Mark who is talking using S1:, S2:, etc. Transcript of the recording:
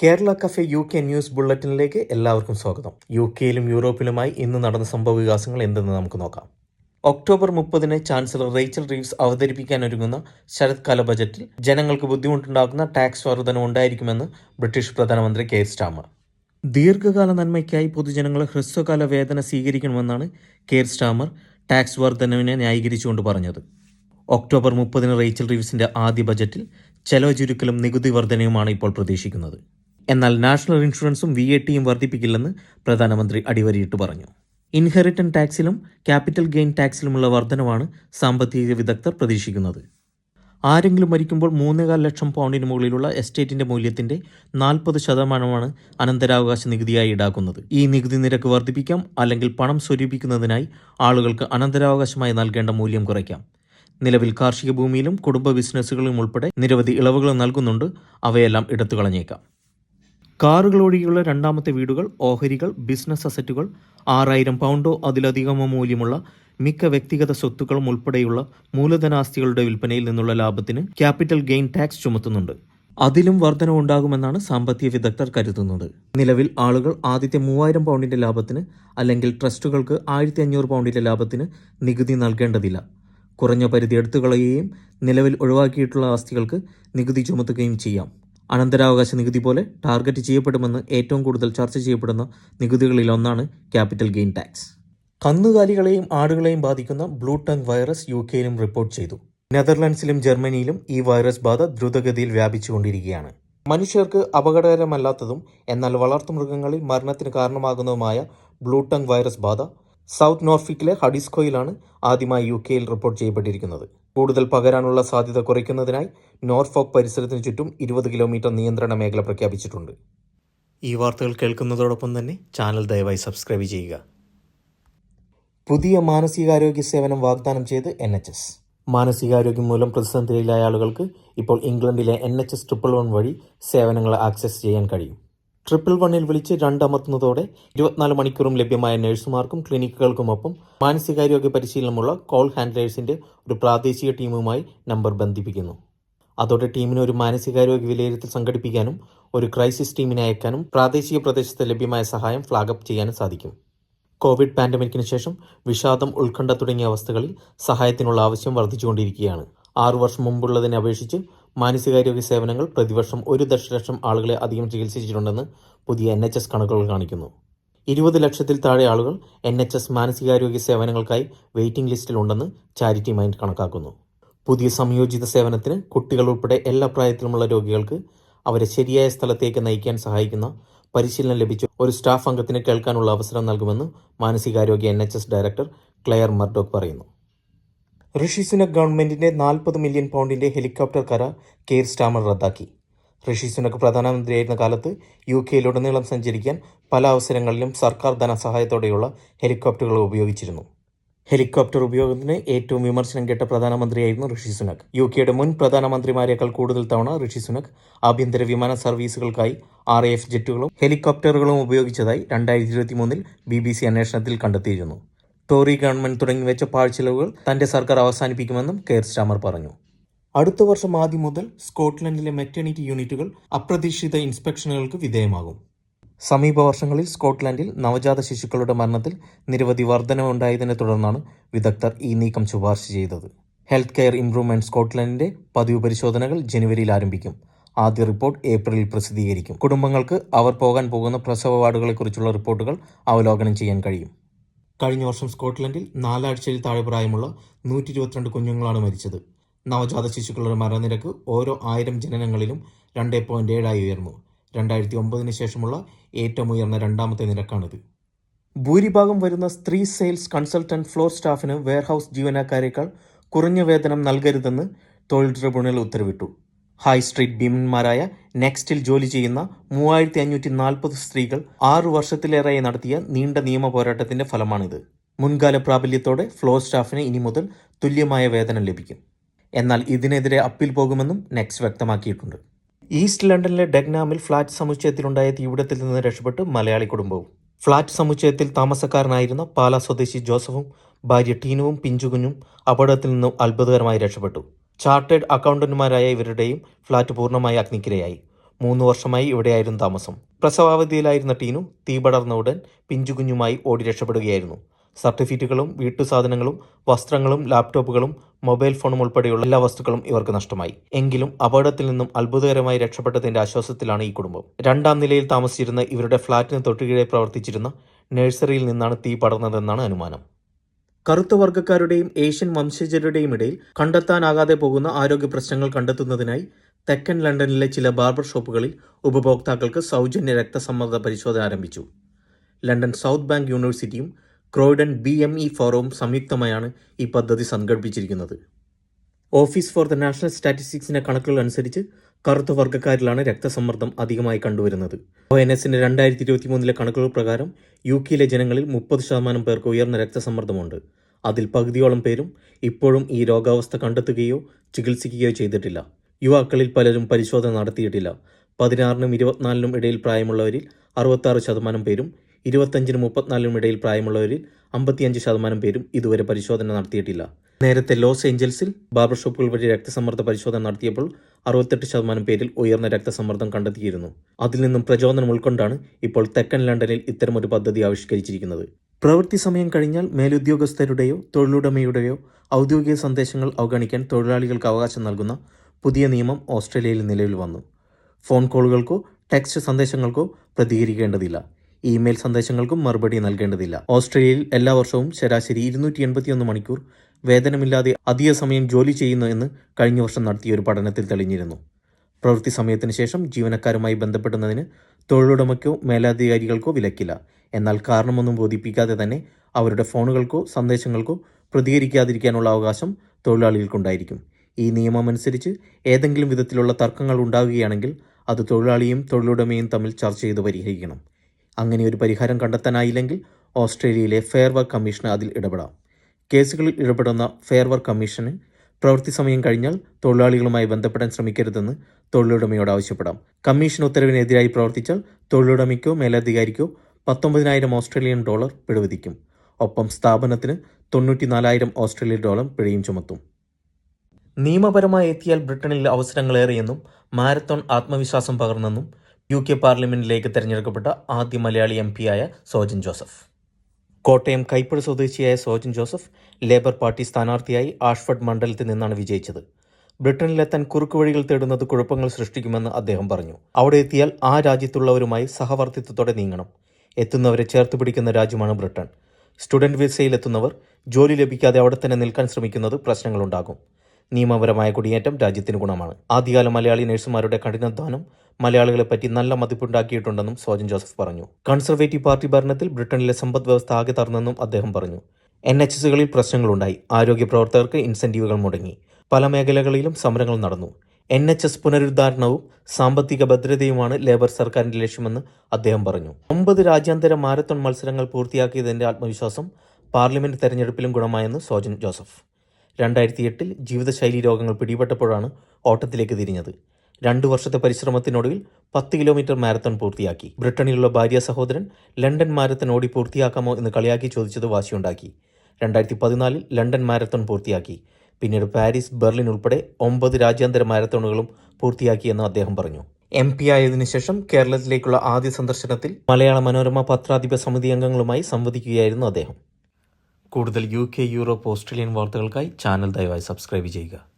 S1: Kerala cafe U K news ബുള്ളറ്റിനിലേക്ക് എല്ലാവർക്കും സ്വാഗതം. യു കെയിലും യൂറോപ്പിലുമായി ഇന്ന് നടന്ന സംഭവ വികാസങ്ങൾ എന്തെന്ന് നമുക്ക് നോക്കാം. ഒക്ടോബർ മുപ്പതിന് ചാൻസലർ റേച്ചൽ റീവ്സ് അവതരിപ്പിക്കാൻ ഒരുങ്ങുന്ന ശരത്കാല ബജറ്റിൽ ജനങ്ങൾക്ക് ബുദ്ധിമുട്ടുണ്ടാക്കുന്ന ടാക്സ് വർധന ഉണ്ടായിരിക്കുമെന്ന് ബ്രിട്ടീഷ് പ്രധാനമന്ത്രി കെ സ്റ്റാമർ ദീർഘകാല നന്മയ്ക്കായി പൊതുജനങ്ങൾ ഹ്രസ്വകാല വേതന സ്വീകരിക്കണമെന്നാണ് കെയർ സ്റ്റാമർ ടാക്സ് വർധനവിനെ ന്യായീകരിച്ചുകൊണ്ട് പറഞ്ഞത്. ഒക്ടോബർ മുപ്പതിന് റേച്ചൽ റീവ്സിന്റെ ആദ്യ ബജറ്റിൽ ചെലവ് ചുരുക്കലും നികുതി വർധനയുമാണ് ഇപ്പോൾ പ്രതീക്ഷിക്കുന്നത്. എന്നാൽ നാഷണൽ ഇൻഷുറൻസും വി എ ടിയും വർദ്ധിപ്പിക്കില്ലെന്ന് പ്രധാനമന്ത്രി അടിവരയിട്ട് പറഞ്ഞു. ഇൻഹെറിറ്റൻ ടാക്സിലും ക്യാപിറ്റൽ ഗെയിൻ ടാക്സിലുമുള്ള വർധനവാണ് സാമ്പത്തിക വിദഗ്ധർ പ്രതീക്ഷിക്കുന്നത്. ആരെങ്കിലും മരിക്കുമ്പോൾ മൂന്നേകാൽ ലക്ഷം പൗണ്ടിന് മുകളിലുള്ള എസ്റ്റേറ്റിന്റെ മൂല്യത്തിന്റെ നാൽപ്പത് ശതമാനമാണ് അനന്തരാവകാശ നികുതിയായി ഈടാക്കുന്നത്. ഈ നികുതി നിരക്ക് വർദ്ധിപ്പിക്കാം അല്ലെങ്കിൽ പണം സ്വരൂപിക്കുന്നതിനായി ആളുകൾക്ക് അനന്തരാവകാശമായി നൽകേണ്ട മൂല്യം കുറയ്ക്കാം. നിലവിൽ കാർഷിക ഭൂമിയിലും കുടുംബ ബിസിനസ്സുകളിലും ഉൾപ്പെടെ നിരവധി ഇളവുകൾ നൽകുന്നുണ്ട്. അവയെല്ലാം എടുത്തു കളഞ്ഞേക്കാം കാറുകൾ ഒഴികെയുള്ള രണ്ടാമത്തെ വീടുകൾ ഓഹരികൾ ബിസിനസ് അസറ്റുകൾ ആറായിരം പൗണ്ടോ അതിലധികമോ മൂല്യമുള്ള മിക്ക വ്യക്തിഗത സ്വത്തുക്കളും ഉൾപ്പെടെയുള്ള മൂലധനാസ്തികളുടെ വിൽപ്പനയിൽ നിന്നുള്ള ലാഭത്തിന് ക്യാപിറ്റൽ ഗെയിൻ ടാക്സ് ചുമത്തുന്നുണ്ട്. അതിലും വർധനവുണ്ടാകുമെന്നാണ് സാമ്പത്തിക വിദഗ്ധർ കരുതുന്നത്. നിലവിൽ ആളുകൾ ആദ്യത്തെ മൂവായിരം പൗണ്ടിന്റെ ലാഭത്തിന് അല്ലെങ്കിൽ ട്രസ്റ്റുകൾക്ക് ആയിരത്തി അഞ്ഞൂറ് പൗണ്ടിന്റെ ലാഭത്തിന് നികുതി നൽകേണ്ടതില്ല. കുറഞ്ഞ പരിധി എടുത്തുകളയുകയും നിലവിൽ ഒഴിവാക്കിയിട്ടുള്ള ആസ്തികൾക്ക് നികുതി ചുമത്തുകയും ചെയ്യാം. അനന്തരാവകാശ നികുതി പോലെ ടാർഗറ്റ് ചെയ്യപ്പെടുമെന്ന് ഏറ്റവും കൂടുതൽ ചർച്ച ചെയ്യപ്പെടുന്ന നികുതികളിലൊന്നാണ് ക്യാപിറ്റൽ ഗെയിൻ ടാക്സ്. കന്നുകാലികളെയും ആടുകളെയും ബാധിക്കുന്ന ബ്ലൂ ടങ് വൈറസ് യു കെയിലും റിപ്പോർട്ട് ചെയ്തു. നെതർലാൻഡ്സിലും ജർമ്മനിയിലും ഈ വൈറസ് ബാധ ദ്രുതഗതിയിൽ വ്യാപിച്ചുകൊണ്ടിരിക്കുകയാണ്. മനുഷ്യർക്ക് അപകടകരമല്ലാത്തതും എന്നാൽ വളർത്തുമൃഗങ്ങളിൽ മരണത്തിന് കാരണമാകുന്നതുമായ ബ്ലൂ ടങ് വൈറസ് ബാധ സൗത്ത് നോർഫിക്കിലെ ഹഡിസ്കോയിലാണ് ആദ്യമായി യു കെയിൽ റിപ്പോർട്ട് ചെയ്യപ്പെട്ടിരിക്കുന്നത്. കൂടുതൽ പകരാനുള്ള സാധ്യത കുറയ്ക്കുന്നതിനായി നോർഫോക്ക് പരിസരത്തിന് ചുറ്റും ഇരുപത് കിലോമീറ്റർ നിയന്ത്രണ മേഖല പ്രഖ്യാപിച്ചിട്ടുണ്ട്. ഈ വാർത്തകൾ കേൾക്കുന്നതോടൊപ്പം തന്നെ ചാനൽ ദയവായി സബ്സ്ക്രൈബ് ചെയ്യുക. പുതിയ മാനസികാരോഗ്യ സേവനം വാഗ്ദാനം ചെയ്ത് എൻ എച്ച് എസ്. മാനസികാരോഗ്യം മൂലം പ്രതിസന്ധിയിലായ ആളുകൾക്ക് ഇപ്പോൾ ഇംഗ്ലണ്ടിലെ N H S triple one വഴി സേവനങ്ങൾ ആക്സസ് ചെയ്യാൻ കഴിയും. ട്രിപ്പിൾ വണ്ണിൽ വിളിച്ച് രണ്ടമർത്തുന്നതോടെ ഇരുപത്തിനാല് മണിക്കൂറും ലഭ്യമായ നഴ്സുമാർക്കും ക്ലിനിക്കുകൾക്കുമൊപ്പം മാനസികാരോഗ്യ പരിശീലനമുള്ള കോൾ ഹാൻഡ്ലേഴ്സിന്റെ ഒരു പ്രാദേശിക ടീമുമായി നമ്പർ ബന്ധിപ്പിക്കുന്നു. അതോടെ ടീമിന് ഒരു മാനസികാരോഗ്യ വിലയിരുത്തൽ സംഘടിപ്പിക്കാനും ഒരു ക്രൈസിസ് ടീമിനെ അയക്കാനും പ്രാദേശിക പ്രദേശത്ത് ലഭ്യമായ സഹായം ഫ്ലാഗ് അപ്പ് ചെയ്യാനും സാധിക്കും. കോവിഡ് പാൻഡമിക്കിന് ശേഷം വിഷാദം ഉത്കണ്ഠ തുടങ്ങിയ അവസ്ഥകളിൽ സഹായത്തിനുള്ള ആവശ്യം വർദ്ധിച്ചുകൊണ്ടിരിക്കുകയാണ്. ആറു വർഷം മുമ്പുള്ളതിനെ അപേക്ഷിച്ച് മാനസികാരോഗ്യ സേവനങ്ങൾ പ്രതിവർഷം ഒരു ദശലക്ഷം ആളുകളെ അധികം ചികിത്സിച്ചിട്ടുണ്ടെന്ന് പുതിയ എൻ എച്ച് എസ് കണക്കുകൾ കാണിക്കുന്നു. ഇരുപത് ലക്ഷത്തിൽ താഴെ ആളുകൾ എൻ എച്ച് എസ് മാനസികാരോഗ്യ സേവനങ്ങൾക്കായി വെയിറ്റിംഗ് ലിസ്റ്റിലുണ്ടെന്ന് ചാരിറ്റി മൈൻഡ് കണക്കാക്കുന്നു. പുതിയ സംയോജിത സേവനത്തിന് കുട്ടികൾ ഉൾപ്പെടെ എല്ലാ പ്രായത്തിലുമുള്ള രോഗികൾക്ക് അവരെ ശരിയായ സ്ഥലത്തേക്ക് നയിക്കാൻ സഹായിക്കുന്ന പരിശീലനം ലഭിച്ച. ഒരു സ്റ്റാഫ് അംഗത്തിന് കേൾക്കാനുള്ള അവസരം നൽകുമെന്ന് മാനസികാരോഗ്യ എൻ ഡയറക്ടർ ക്ലെയർ മർഡോക്ക് പറയുന്നു. ഋഷി സുനക് ഗവൺമെന്റിന്റെ നാൽപ്പത് മില്യൺ പൗണ്ടിന്റെ ഹെലികോപ്റ്റർ കരാർ കെയർ സ്റ്റാമർ റദ്ദാക്കി. ഋഷി സുനക് പ്രധാനമന്ത്രിയായിരുന്ന കാലത്ത് യു കെയിലുടനീളം സഞ്ചരിക്കാൻ പല അവസരങ്ങളിലും സർക്കാർ ധനസഹായത്തോടെയുള്ള ഹെലികോപ്റ്ററുകൾ ഉപയോഗിച്ചിരുന്നു. ഹെലികോപ്റ്റർ ഉപയോഗത്തിന് ഏറ്റവും വിമർശനം കേട്ട പ്രധാനമന്ത്രിയായിരുന്നു ഋഷി സുനക്. യു കെയുടെ മുൻ പ്രധാനമന്ത്രിമാരെക്കാൾ കൂടുതൽ തവണ ഋഷി സുനക് ആഭ്യന്തര വിമാന സർവീസുകൾക്കായി ആർ എഫ് ജെറ്റുകളും ഹെലികോപ്റ്ററുകളും ഉപയോഗിച്ചതായി രണ്ടായിരത്തി ഇരുപത്തി മൂന്നിൽ ബി ബി സി അന്വേഷണത്തിൽ കണ്ടെത്തിയിരുന്നു. ടോറി ഗവൺമെന്റ് തുടങ്ങി വെച്ച പാഴ്ചെലവുകൾ തന്റെ സർക്കാർ അവസാനിപ്പിക്കുമെന്നും കെയർ സ്റ്റാമർ പറഞ്ഞു. അടുത്ത വർഷം ആദ്യം മുതൽ സ്കോട്ട്ലൻഡിലെ മെറ്റേണിറ്റി യൂണിറ്റുകൾ അപ്രതീക്ഷിത ഇൻസ്പെക്ഷനുകൾക്ക് വിധേയമാകും. സമീപ വർഷങ്ങളിൽ സ്കോട്ട്ലൻഡിൽ നവജാത ശിശുക്കളുടെ മരണത്തിൽ നിരവധി വർധനവുണ്ടായതിനെ തുടർന്നാണ് വിദഗ്ധർ ഈ നീക്കം ശുപാർശ ചെയ്തത്. ഹെൽത്ത് കെയർ ഇംപ്രൂവ്മെന്റ് സ്കോട്ട്ലൻഡിന്റെ പതിവ് പരിശോധനകൾ ജനുവരിയിൽ ആരംഭിക്കും. ആദ്യ റിപ്പോർട്ട് ഏപ്രിലിൽ പ്രസിദ്ധീകരിക്കും. കുടുംബങ്ങൾക്ക് അവർ പോകാൻ പോകുന്ന പ്രസവ വാർഡുകളെക്കുറിച്ചുള്ള റിപ്പോർട്ടുകൾ അവലോകനം ചെയ്യാൻ കഴിയും. കഴിഞ്ഞ വർഷം സ്കോട്ട്ലൻഡിൽ നാലാഴ്ചയിൽ താഴെ പ്രായമുള്ള നൂറ്റി ഇരുപത്തിരണ്ട് കുഞ്ഞുങ്ങളാണ് മരിച്ചത്. നവജാത ശിശുക്കളുടെ മരണനിരക്ക് ഓരോ ആയിരം ജനനങ്ങളിലും രണ്ട് പോയിന്റ് ഏഴായി ഉയർന്നു. രണ്ടായിരത്തി ഒമ്പതിന് ശേഷമുള്ള ഏറ്റവും ഉയർന്ന രണ്ടാമത്തെ നിരക്കാണിത്. ഭൂരിഭാഗം വരുന്ന സ്ത്രീ സെയിൽസ് കൺസൾട്ടന്റ് ഫ്ലോർ സ്റ്റാഫിന് വെയർഹൌസ് ജീവനക്കാരേക്കാൾ കുറഞ്ഞ വേതനം നൽകരുതെന്ന് തൊഴിൽ ട്രിബ്യൂണൽ ഉത്തരവിട്ടു. ഹൈ സ്ട്രീറ്റ് ഭീമന്മാരായ നെക്സ്റ്റിൽ ജോലി ചെയ്യുന്ന മൂവായിരത്തി അഞ്ഞൂറ്റി നാൽപ്പത് സ്ത്രീകൾ ആറു വർഷത്തിലേറെയായി നടത്തിയ നീണ്ട നിയമ പോരാട്ടത്തിന്റെ ഫലമാണിത്. മുൻകാല പ്രാബല്യത്തോടെ ഫ്ലോ സ്റ്റാഫിന് ഇനി മുതൽ തുല്യമായ വേതനം ലഭിക്കും. എന്നാൽ ഇതിനെതിരെ അപ്പീൽ പോകുമെന്നും നെക്സ്റ്റ് വ്യക്തമാക്കിയിട്ടുണ്ട്. ഈസ്റ്റ് ലണ്ടനിലെ ഡെഗ്നാമിൽ ഫ്ളാറ്റ് സമുച്ചയത്തിലുണ്ടായ തീപിടുത്തത്തിൽ നിന്ന് രക്ഷപ്പെട്ട് മലയാളി കുടുംബവും ഫ്ളാറ്റ് സമുച്ചയത്തിൽ താമസക്കാരനായിരുന്ന പാലാ സ്വദേശി ജോസഫും ഭാര്യ ടീനുവും പിഞ്ചുകുഞ്ഞും അപകടത്തിൽ നിന്നും അത്ഭുതകരമായി രക്ഷപ്പെട്ടു. ചാർട്ടേഡ് അക്കൗണ്ടന്റുമാരായ ഇവരുടെയും ഫ്ളാറ്റ് പൂർണമായി അഗ്നിക്കിരയായി. മൂന്ന് വർഷമായി ഇവിടെയായിരുന്നു താമസം. പ്രസവാവധിയിലായിരുന്ന ടീനു തീപടർന്ന ഉടൻ പിഞ്ചുകുഞ്ഞുമായി ഓടി രക്ഷപ്പെടുകയായിരുന്നു. സർട്ടിഫിക്കറ്റുകളും വീട്ടുസാധനങ്ങളും വസ്ത്രങ്ങളും ലാപ്ടോപ്പുകളും മൊബൈൽ ഫോണും ഉൾപ്പെടെയുള്ള എല്ലാ വസ്തുക്കളും ഇവർക്ക് നഷ്ടമായി. എങ്കിലും അപകടത്തിൽ നിന്നും അത്ഭുതകരമായി രക്ഷപ്പെട്ടതിന്റെ ആശ്വാസത്തിലാണ് ഈ കുടുംബം. രണ്ടാം നിലയിൽ താമസിച്ചിരുന്ന ഇവരുടെ ഫ്ളാറ്റിന് തൊട്ടുകീഴെ പ്രവർത്തിച്ചിരുന്ന നഴ്സറിയിൽ നിന്നാണ് തീ പടർന്നതെന്നാണ് അനുമാനം. കറുത്ത വർഗക്കാരുടെയും ഏഷ്യൻ വംശജരുടെയും ഇടയിൽ കണ്ടെത്താനാകാതെ പോകുന്ന ആരോഗ്യ പ്രശ്നങ്ങൾ കണ്ടെത്തുന്നതിനായി തെക്കൻ ലണ്ടനിലെ ചില ബാർബർ ഷോപ്പുകളിൽ ഉപഭോക്താക്കൾക്ക് സൗജന്യ രക്തസമ്മർദ്ദ പരിശോധന ആരംഭിച്ചു. ലണ്ടൻ സൗത്ത് ബാങ്ക് യൂണിവേഴ്സിറ്റിയും ക്രോയിഡൻ ബി എം ഇ ഫോറവും സംയുക്തമായാണ് ഈ പദ്ധതി സംഘടിപ്പിച്ചിരിക്കുന്നത്. ഓഫീസ് ഫോർ ദ നാഷണൽ സ്റ്റാറ്റിസ്റ്റിക്സിന്റെ കണക്കുകൾ അനുസരിച്ച് കറുത്ത വർഗക്കാരിലാണ് രക്തസമ്മർദ്ദം അധികമായി കണ്ടുവരുന്നത്. ഒ എൻ എസിന്റെ രണ്ടായിരത്തി ഇരുപത്തി മൂന്നിലെ കണക്കുകൾ പ്രകാരം യു കെയിലെ ജനങ്ങളിൽ മുപ്പത് ശതമാനം പേർക്ക് ഉയർന്ന രക്തസമ്മർദ്ദമുണ്ട്. അതിൽ പകുതിയോളം പേരും ഇപ്പോഴും ഈ രോഗാവസ്ഥ കണ്ടെത്തുകയോ ചികിത്സിക്കുകയോ ചെയ്തിട്ടില്ല. യുവാക്കളിൽ പലരും പരിശോധന നടത്തിയിട്ടില്ല. പതിനാറിനും ഇരുപത്തിനാലിനും ഇടയിൽ പ്രായമുള്ളവരിൽ അറുപത്താറ് ശതമാനം പേരും ഇരുപത്തഞ്ചിനും മുപ്പത്തിനാലിനും ഇടയിൽ പ്രായമുള്ളവരിൽ അമ്പത്തിയഞ്ച് ശതമാനം പേരും ഇതുവരെ പരിശോധന നടത്തിയിട്ടില്ല. നേരത്തെ ലോസ് ഏഞ്ചൽസിൽ ബാർബർ ഷോപ്പുകൾ വഴി രക്തസമ്മർദ്ദ പരിശോധന നടത്തിയപ്പോൾ അറുപത്തെട്ട് ശതമാനം പേരിൽ ഉയർന്ന രക്തസമ്മർദ്ദം കണ്ടെത്തിയിരുന്നു. അതിൽ നിന്നും പ്രചോദനം ഉൾക്കൊണ്ടാണ് ഇപ്പോൾ തെക്കൻ ലണ്ടനിൽ ഇത്തരമൊരു പദ്ധതി ആവിഷ്കരിച്ചിരിക്കുന്നത്. പ്രവൃത്തി സമയം കഴിഞ്ഞാൽ മേലുദ്യോഗസ്ഥരുടെയോ തൊഴിലുടമയുടെയോ ഔദ്യോഗിക സന്ദേശങ്ങൾ അവഗണിക്കാൻ തൊഴിലാളികൾക്ക് അവകാശം നൽകുന്ന പുതിയ നിയമം ഓസ്ട്രേലിയയിൽ നിലവിൽ വന്നു. ഫോൺ കോളുകൾക്കോ ടെക്സ്റ്റ് സന്ദേശങ്ങൾക്കോ പ്രതികരിക്കേണ്ടതില്ല. ഇമെയിൽ സന്ദേശങ്ങൾക്കും മറുപടി നൽകേണ്ടതില്ല. ഓസ്ട്രേലിയയിൽ എല്ലാ വർഷവും ശരാശരി ഇരുന്നൂറ്റി എൺപത്തിയൊന്ന് മണിക്കൂർ വേതനമില്ലാതെ അധിക സമയം ജോലി ചെയ്യുന്നു എന്ന് കഴിഞ്ഞ വർഷം നടത്തിയ ഒരു പഠനത്തിൽ തെളിഞ്ഞിരുന്നു. പ്രവൃത്തി സമയത്തിന് ശേഷം ജീവനക്കാരുമായി ബന്ധപ്പെടുന്നതിന് തൊഴിലുടമയ്ക്കോ മേലധികാരികൾക്കോ വിലക്കില്ല. എന്നാൽ കാരണമൊന്നും ബോധിപ്പിക്കാതെ തന്നെ അവരുടെ ഫോണുകൾക്കോ സന്ദേശങ്ങൾക്കോ പ്രതികരിക്കാതിരിക്കാനുള്ള അവകാശം തൊഴിലാളികൾക്കുണ്ടായിരിക്കും. ഈ നിയമമനുസരിച്ച് ഏതെങ്കിലും വിധത്തിലുള്ള തർക്കങ്ങൾ ഉണ്ടാകുകയാണെങ്കിൽ അത് തൊഴിലാളിയും തൊഴിലുടമയും തമ്മിൽ ചർച്ച ചെയ്ത് പരിഹരിക്കണം. അങ്ങനെ ഒരു പരിഹാരം കണ്ടെത്താനായില്ലെങ്കിൽ ഓസ്ട്രേലിയയിലെ ഫെയർ വർക്ക് കമ്മീഷന് അതിൽ ഇടപെടാം. കേസുകളിൽ ഇടപെടുന്ന ഫെയർ വർക്ക് കമ്മീഷന് പ്രവൃത്തി സമയം കഴിഞ്ഞാൽ തൊഴിലാളികളുമായി ബന്ധപ്പെടാൻ ശ്രമിക്കരുതെന്ന് തൊഴിലുടമയോട് ആവശ്യപ്പെടാം. കമ്മീഷൻ ഉത്തരവിനെതിരായി പ്രവർത്തിച്ചാൽ തൊഴിലുടമയ്ക്കോ മേലധികാരിക്കോ പത്തൊമ്പതിനായിരം ഓസ്ട്രേലിയൻ ഡോളർ പിഴവിധിക്കും. ഒപ്പം സ്ഥാപനത്തിന് തൊണ്ണൂറ്റിനാലായിരം ഓസ്ട്രേലിയൻ ഡോളർ പിഴയും ചുമത്തും. നിയമപരമായി എത്തിയാൽ ബ്രിട്ടനിൽ അവസരങ്ങളേറെയെന്നും മാരത്തോൺ ആത്മവിശ്വാസം പകർന്നെന്നും യു കെ പാർലമെന്റിലേക്ക് തെരഞ്ഞെടുക്കപ്പെട്ട ആദ്യ മലയാളി എം പിയായ സോജൻ ജോസഫ്. കോട്ടയം കൈപ്പുഴ സ്വദേശിയായ സോജൻ ജോസഫ് ലേബർ പാർട്ടി സ്ഥാനാർത്ഥിയായി ആഷ്ഫഡ് മണ്ഡലത്തിൽ നിന്നാണ് വിജയിച്ചത്. ബ്രിട്ടനിലെത്താൻ കുറുക്കുവഴികൾ തേടുന്നത് കുഴപ്പങ്ങൾ സൃഷ്ടിക്കുമെന്ന് അദ്ദേഹം പറഞ്ഞു. അവിടെ എത്തിയാൽ ആ രാജ്യത്തുള്ളവരുമായി സഹവർത്തിത്വത്തോടെ നീങ്ങണം. എത്തുന്നവരെ ചേർത്ത് പിടിക്കുന്ന രാജ്യമാണ് ബ്രിട്ടൻ. സ്റ്റുഡന്റ് വിസയിലെത്തുന്നവർ ജോലി ലഭിക്കാതെ അവിടെ തന്നെ നിൽക്കാൻ ശ്രമിക്കുന്നത് പ്രശ്നങ്ങളുണ്ടാകും. നിയമപരമായ കുടിയേറ്റം രാജ്യത്തിന് ഗുണമാണ്. ആദ്യകാല മലയാളി നഴ്സുമാരുടെ കഠിനാധ്വാനം മലയാളികളെ പറ്റി നല്ല മതിപ്പുണ്ടാക്കിയിട്ടുണ്ടെന്നും സോജൻ ജോസഫ് പറഞ്ഞു. കൺസർവേറ്റീവ് പാർട്ടി ഭരണത്തിൽ ബ്രിട്ടനിലെ സമ്പദ് വ്യവസ്ഥ ആകെ തറന്നെന്നും അദ്ദേഹം പറഞ്ഞു. എൻ എച്ച് എസുകളിൽ പ്രശ്നങ്ങളുണ്ടായി. ആരോഗ്യ പ്രവർത്തകർക്ക് ഇൻസെന്റീവുകൾ മുടങ്ങി. പല മേഖലകളിലും സമരങ്ങൾ നടന്നു. എൻ എച്ച് എസ് പുനരുദ്ധാരണവും സാമ്പത്തിക ഭദ്രതയുമാണ് ലേബർ സർക്കാരിന്റെ ലക്ഷ്യമെന്ന് അദ്ദേഹം പറഞ്ഞു. ഒമ്പത് രാജ്യാന്തര മാരത്തൺ മത്സരങ്ങൾ പൂർത്തിയാക്കിയതിന്റെ ആത്മവിശ്വാസം പാർലമെന്റ് തെരഞ്ഞെടുപ്പിലും ഗുണമായെന്ന് സോജൻ ജോസഫ്. രണ്ടായിരത്തി എട്ടിൽ ജീവിതശൈലി രോഗങ്ങൾ പിടിപെട്ടപ്പോഴാണ് ഓട്ടത്തിലേക്ക് തിരിഞ്ഞത്. രണ്ടു വർഷത്തെ പരിശ്രമത്തിനൊടുവിൽ പത്ത് കിലോമീറ്റർ മാരത്തൺ പൂർത്തിയാക്കി. ബ്രിട്ടനിലുള്ള ഭാര്യ സഹോദരൻ ലണ്ടൻ മാരത്തൺ ഓടി പൂർത്തിയാക്കാമോ എന്ന് കളിയാക്കി ചോദിച്ചത് വാശിയുണ്ടാക്കി. രണ്ടായിരത്തി പതിനാലിൽ ലണ്ടൻ മാരത്തൺ പൂർത്തിയാക്കി. പിന്നീട് പാരീസ് ബെർലിൻ ഉൾപ്പെടെ ഒമ്പത് രാജ്യാന്തര മാരത്തോണുകളും പൂർത്തിയാക്കിയെന്ന് അദ്ദേഹം പറഞ്ഞു. എം പി ആയതിനു ശേഷം കേരളത്തിലേക്കുള്ള ആദ്യ സന്ദർശനത്തിൽ മലയാള മനോരമ പത്രാധിപ സമിതി അംഗങ്ങളുമായി സംവദിക്കുകയായിരുന്നു അദ്ദേഹം. കൂടുതൽ യു കെ യൂറോപ്പ് ഓസ്ട്രേലിയൻ വാർത്തകൾക്കായി ചാനൽ ദയവായി സബ്സ്ക്രൈബ് ചെയ്യുക.